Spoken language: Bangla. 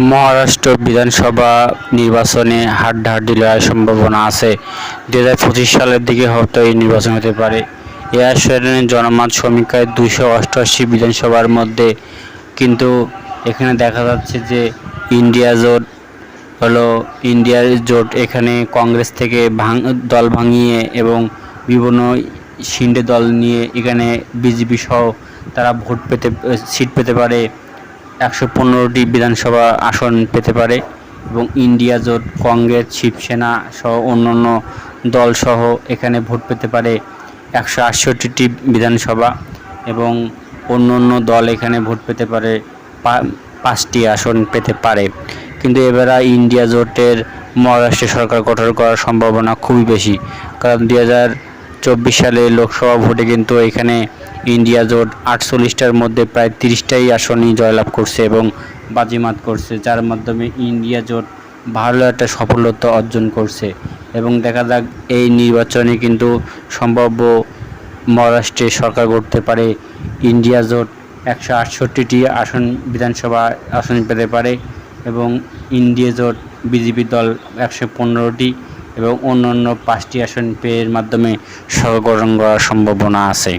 মহারাষ্ট্র বিধানসভা নির্বাচনে হাড্ডাহাড্ডি লড়াইয়ের সম্ভাবনা আছে। দু হাজার পঁচিশ সালের দিকে হয়তো এই নির্বাচন হতে পারে। এ আসনে জনমত সমীক্ষায় দুশো অষ্টআশি বিধানসভার মধ্যে কিন্তু এখানে দেখা যাচ্ছে যে ইন্ডিয়া জোট হলো ইন্ডিয়ার জোট এখানে কংগ্রেস থেকে ভাঙ, দল ভাঙিয়ে এবং বিভিন্ন শিন্ডে দল নিয়ে এখানে বিজেপি সহ তারা ভোট পেতে, সিট পেতে পারে। একশো পনেরোটি বিধানসভা আসন পেতে পারে এবং ইন্ডিয়া জোট, কংগ্রেস, শিবসেনা সহ অন্যান্য দল সহ এখানে ভোট পেতে পারে একশো আটষট্টিটি বিধানসভা এবং অন্য অন্য দল এখানে ভোট পেতে পারে পাঁচটি আসন পেতে পারে। কিন্তু এবারে ইন্ডিয়া জোটের মহারাষ্ট্রে সরকার গঠন করার সম্ভাবনা খুবই বেশি। কারণ দুই হাজার চব্বিশ সালে লোকসভা ভোটে কিন্তু এখানে ইন্ডিয়া জোট আটচল্লিশটার মধ্যে প্রায় তিরিশটাই আসনই জয়লাভ করছে এবং বাজিমাত করছে, যার মাধ্যমে ইন্ডিয়া জোট ভালো একটা সফলতা অর্জন করছে। এবং দেখা যাক এই নির্বাচনে কিন্তু সম্ভাব্য মহারাষ্ট্রে সরকার গড়তে পারে। ইন্ডিয়া জোট একশো আটষট্টিটি আসন বিধানসভা আসন পেতে পারে এবং ইন্ডিয়া জোট বিজেপি দল একশো পনেরোটি। এবং অন্য অন্য পাঁচটি আসন পেয়ের মাধ্যমে সরকার করার সম্ভাবনা আছে।